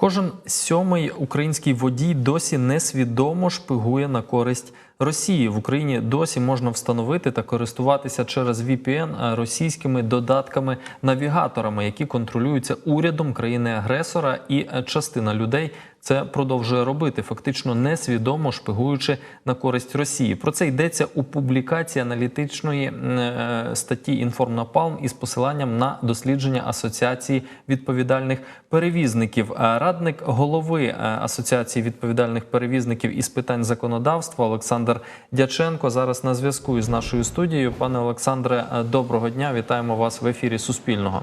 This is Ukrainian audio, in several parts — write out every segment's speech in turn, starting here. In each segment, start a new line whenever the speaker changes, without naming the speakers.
Кожен сьомий український водій досі несвідомо шпигує на користь Росії. В Україні досі можна встановити та користуватися через VPN російськими додатками-навігаторами, які контролюються урядом країни-агресора, і частина людей це продовжує робити, фактично несвідомо шпигуючи на користь Росії. Про це йдеться у публікації аналітичної е, статті «Інформнапалм» із посиланням на дослідження Асоціації відповідальних перевізників. Радник голови е, Асоціації відповідальних перевізників із питань законодавства Олександр Дяченко зараз на зв'язку із нашою студією. Пане Олександре, е, доброго дня! Вітаємо вас в ефірі Суспільного.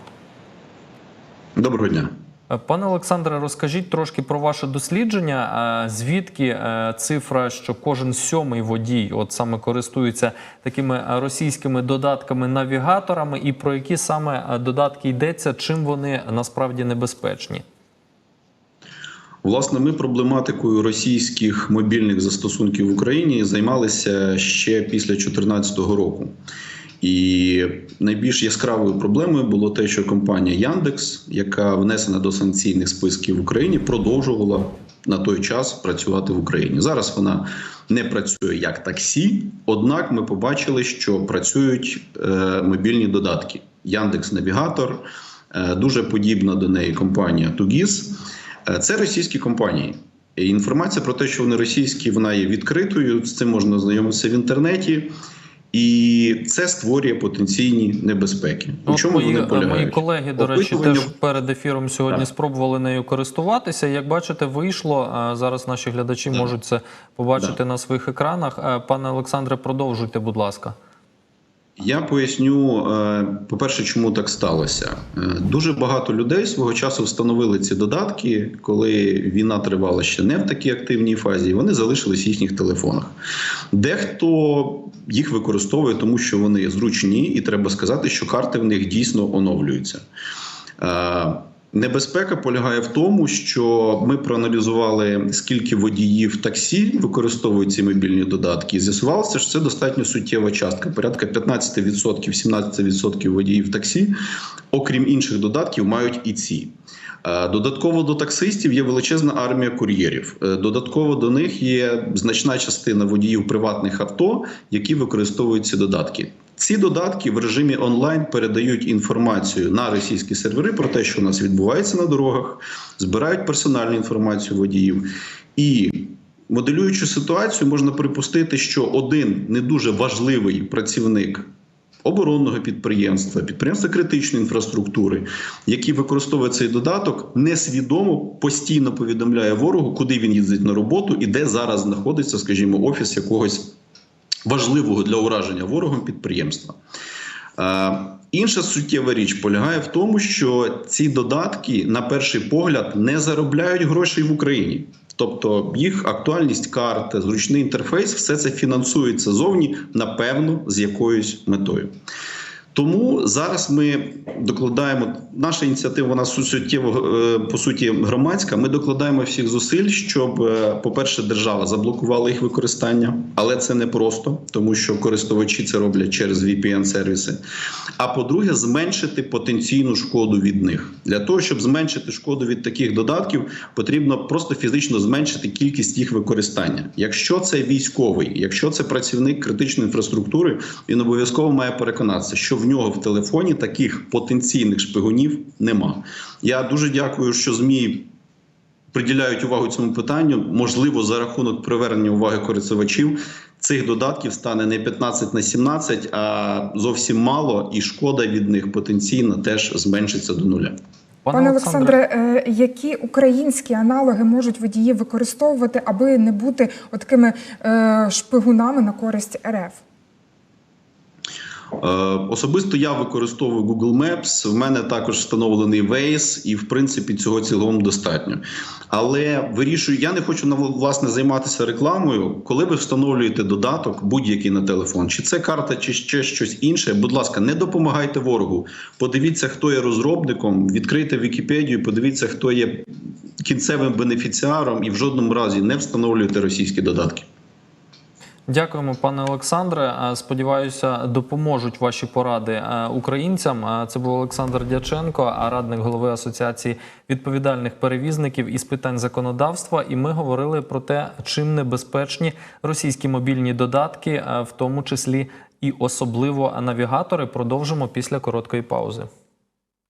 Доброго дня.
Пане Олександре, розкажіть трошки про ваше дослідження. Звідки е, цифра, що кожен сьомий водій, от саме користується такими російськими додатками-навігаторами, і про які саме е, додатки йдеться, чим вони насправді небезпечні?
Власне, ми проблематикою російських мобільних застосунків в Україні займалися ще після 2014 року. І найбільш яскравою проблемою було те, що компанія Яндекс, яка внесена до санкційних списків в Україні, продовжувала на той час працювати в Україні. Зараз вона не працює як таксі, однак ми побачили, що працюють е, мобільні додатки. Яндекс Навігатор, е, дуже подібна до неї компанія Тугіс. Е, Це російські компанії. І Інформація про те, що вони російські, вона є відкритою. З цим можна знайомитися в інтернеті. І це створює потенційні небезпеки. У
От
чому
мої,
вони
е,
полягають?
мої колеги, до речі,
Опитування-
теж перед ефіром сьогодні
Так.
спробували нею користуватися. Як бачите, вийшло. Зараз наші глядачі
Так.
можуть це побачити
Так.
на своїх екранах. Е, Пане Олександре, продовжуйте, будь ласка.
Я поясню, е, по-перше, чому так сталося. Е, Дуже багато людей свого часу встановили ці додатки, коли війна тривала ще не в такій активній фазі, і вони залишились в їхніх телефонах. Дехто їх використовує, тому що вони зручні, і треба сказати, що карти в них дійсно оновлюються. Небезпека полягає в тому, що ми проаналізували, скільки водіїв таксі використовують ці мобільні додатки. З'ясувалося, що це достатньо суттєва частка. Порядка 15%, 17% водіїв таксі, окрім інших додатків, мають і ці. Е, Додатково до таксистів є величезна армія кур'єрів. Е, Додатково до них є значна частина водіїв приватних авто, які використовують ці додатки. Ці додатки в режимі онлайн передають інформацію на російські сервери про те, що у нас відбувається на дорогах, збирають персональну інформацію водіїв. І моделюючи ситуацію, можна припустити, що один не дуже важливий працівник оборонного підприємства, підприємства критичної інфраструктури, який використовує цей додаток, несвідомо постійно повідомляє ворогу, куди він їздить на роботу і де зараз знаходиться, скажімо, офіс якогось важливого для ураження ворогом підприємства. Е, Інша суттєва річ полягає в тому, що ці додатки, на перший погляд, не заробляють грошей в Україні. Тобто їх актуальність карти, зручний інтерфейс, все це фінансується зовні, напевно, з якоюсь метою. Тому зараз ми докладаємо наша ініціатива, вона суттєво е, по суті громадська. Ми докладаємо всіх зусиль, щоб, е, по-перше, держава заблокувала їх використання, але це не просто, тому що користувачі це роблять через VPN-сервіси. А по-друге, зменшити потенційну шкоду від них. Для того, щоб зменшити шкоду від таких додатків, потрібно просто фізично зменшити кількість їх використання. Якщо це військовий, якщо це працівник критичної інфраструктури, він обов'язково має переконатися, що в нього в телефоні таких потенційних шпигунів нема. Я дуже дякую, що змі. Приділяють увагу цьому питанню, можливо, за рахунок привернення уваги користувачів цих додатків стане не 15 на 17, а зовсім мало, і шкода від них потенційно теж зменшиться до нуля.
Пане Олександре, е, які українські аналоги можуть водії використовувати, аби не бути такими шпигунами на користь РФ?
Е, Особисто я використовую Google Maps, в мене також встановлений Waze, і в принципі цього цілком достатньо. Але вирішую, я не хочу власне займатися рекламою. Коли ви встановлюєте додаток, будь-який на телефон, чи це карта, чи ще щось інше. Будь ласка, не допомагайте ворогу. Подивіться, хто є розробником, відкрийте Вікіпедію, подивіться, хто є кінцевим бенефіціаром, і в жодному разі не встановлюйте російські додатки.
Дякуємо, пане Олександре. Е, Сподіваюся, допоможуть ваші поради е, українцям. Е, Це був Олександр Дяченко, радник голови Асоціації відповідальних перевізників із питань законодавства. І ми говорили про те, чим небезпечні російські мобільні додатки, в тому числі і особливо навігатори. Продовжимо після короткої паузи.